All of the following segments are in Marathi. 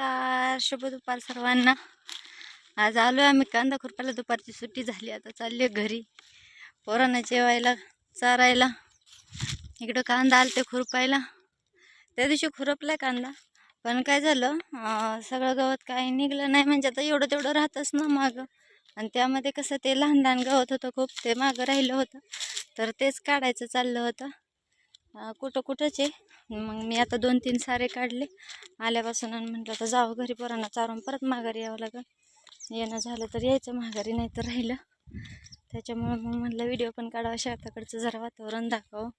नमस्कार शुभ दुपार सर्वांना. आज आलो आम्ही कांदा खुरपायला दुपारची सुट्टी झाली आता चालली घरी. पोरांना जेवायला चारायला. इकडं कांदा आलते खुरपायला. त्या दिवशी खुरपला कांदा. पण काय झालं सगळं गवत काही निघलं नाही. म्हणजे आता एवढं तेवढं राहतच ना मागं. आणि त्यामध्ये कसं ते लहान लहान गवत होतं खूप ते मागं राहिलं होतं. तर तेच काढायचं चाललं होतं. कुठं कुठंच आहे. मग मी आता दोन तीन सारे काढले. आल्यापासून आणि म्हटलं तर जावं घरी पोरांना चारून परत माघारी यावं लागेल. येणं झालं तर यायचं माघारी नाही तर राहिलं. त्याच्यामुळं मग म्हटलं व्हिडिओ पण काढावा शेताकडचं जरा वातावरण दाखवावं.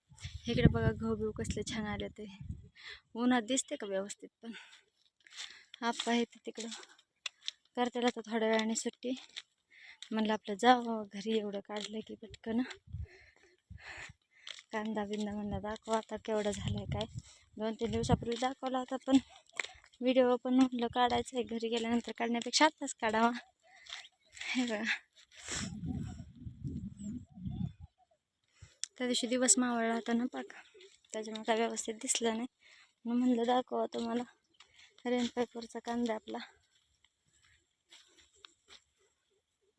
इकडे बघा गहू बिहू कसले छान आले ते. उन्हात दिसते का व्यवस्थित पण? आप्पा आहे ते तिकडं. करतेला तर थोड्या वेळाने सुट्टी. म्हणलं आपलं जावं घरी एवढं काढलं की पटकन. कांदा बिंदा म्हणला दाखवा आता केवढं झालं आहे काय. दोन तीन दिवसापूर्वी दाखवला होता पण व्हिडिओ पण म्हटलं काढायचं आहे घरी गेल्यानंतर काढण्यापेक्षा आत्ताच काढावा. हे बघा. त्या दिवशी दिवस मावळला होता ना पाक. त्याच्यामुळे काय व्यवस्थित दिसलं नाही. म्हणून म्हणलं दाखवा तुम्हाला. रेन पेपरचा कांदा आपला.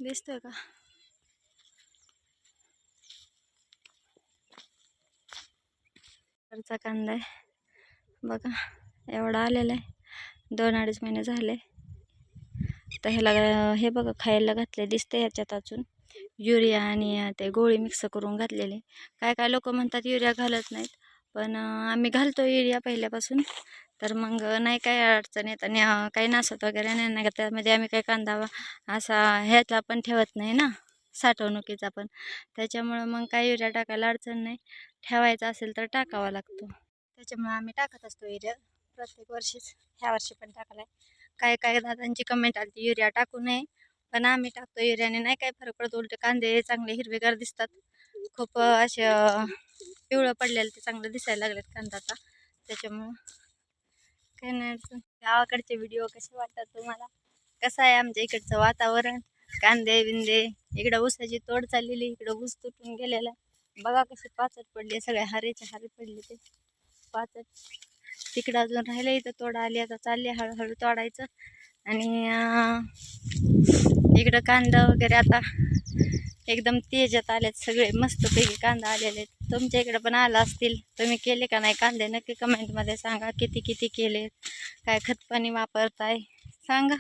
दिसतोय का? घरचा कांदा आहे. बघा एवढा आलेला आहे. दोन अडीच महिने झाले. तर ह्याला हे बघा खायला घातले दिसते ह्याच्यात अजून. युरिया आणि ते गोळी मिक्स करून घातलेले. काय काय लोक म्हणतात युरिया घालत नाहीत. पण आम्ही घालतो युरिया पहिल्यापासून. तर मग नाही काय अडचण येत आणि काही नासत वगैरे. नाही ना त्यामध्ये आम्ही काही कांदा असा ह्याचा पण ठेवत नाही ना. साठवणुकीचा पण. त्याच्यामुळं मग काय युरिया टाकायला अडचण नाही. ठेवायचा असेल तर टाकावा लागतो. त्याच्यामुळे आम्ही टाकत असतो युरिया प्रत्येक वर्षीच. ह्या वर्षी पण टाकलाय. काय काय दादांची कमेंट आली युरिया टाकू नये. पण आम्ही टाकतो युरियाने नाही काय फरक पडतो उलटे कांदे चांगले हिरवेगार दिसतात. खूप असे पिवळं पडलेलं ते चांगलं दिसायला लागलेत कांदा आता त्याच्यामुळं काय नाही गावाकडचे व्हिडिओ कसे वाटतात तुम्हाला? कसं आहे आमच्या इकडचं वातावरण? कांदे बिंदे इकडं ऊसाची तोड चाललेली इकडं ऊस तुटून गेलेला आहे. बघा कसे पाचट पडले सगळे हारेचे हारे पडले ते. पाचट. तिकडं अजून राहिले इथं तोडा आली आता चालले हळूहळू तोडायचं. आणि इकडं कांदा वगैरे आता एकदम तेजात आलेत सगळे मस्तपैकी कांदा आलेले आहेत. तुमच्या इकडे पण आला असतील तुम्ही केले का नाही कांदे? नक्की कमेंटमध्ये सांगा किती किती केले? काय खतपाणी वापरताय? सांगा.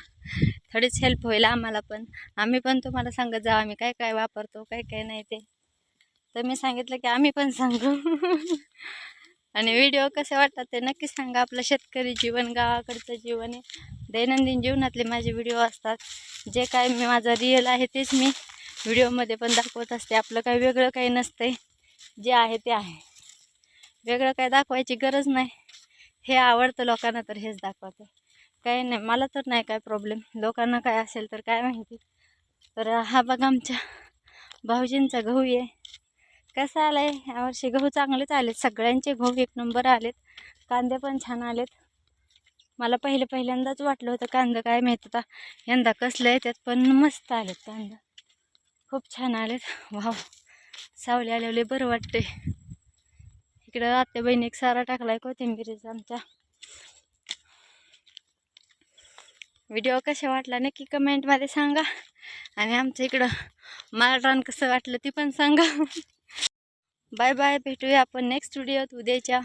थोडीच हेल्प होईल आम्हाला पण. आम्ही पण तुम्हाला सांगत जाऊ आम्ही काय काय वापरतो काय काय नाही ते. तर मी सांगितलं की आम्ही पण सांगू. आणि व्हिडिओ कसे वाटतात ते नक्की सांगा. आपलं शेतकरी जीवन गावाकडचं जीवन आहे. दैनंदिन जीवनातले माझे व्हिडिओ असतात. जे काय मी माझं रिअल आहे तेच मी व्हिडिओमध्ये पण दाखवत असते. आपलं काही वेगळं काही नसतंय. जे आहे ते आहे. वेगळं काय दाखवायची गरज नाही. हे आवडतं लोकांना तर हेच दाखवतं. काही नाही मला तर नाही काय प्रॉब्लेम लोकांना काय असेल तर काय माहिती. तर हा बघा आमच्या भाऊजींचा गहू आहे. कसा आला आहे यावर्षी गहू चांगलेच आलेत. सगळ्यांचे गहू एक नंबर आलेत. कांदे पण छान आलेत. मला पहिले पहिल्यांदाच वाटलं होतं कांदा काय माहीत आता यंदा कसलं आहे त्यात पण मस्त आलेत कांदा. खूप छान आलेत. वाव. सावली आलेवले बरं वाटते इकडं आत्या बहिणी एक सारा टाकलाय कोथिंबिरीचा आमच्या व्हिडिओ कसे वाटला नक्की कमेंटमध्ये सांगा. आणि आमचं इकडं मालरान कसं वाटलं ती पण सांगा. बाय बाय भेटूया आपण नेक्स्ट व्हिडिओत उद्याच्या.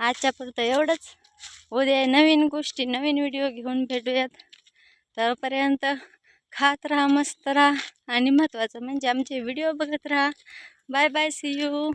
आजच्या एवढंच. उद्या नवीन गोष्टी नवीन व्हिडिओ घेऊन भेटूयात. तोपर्यंत खात राहा मस्त राहा आणि महत्त्वाचं म्हणजे आमचे व्हिडिओ बघत राहा. Bye bye C you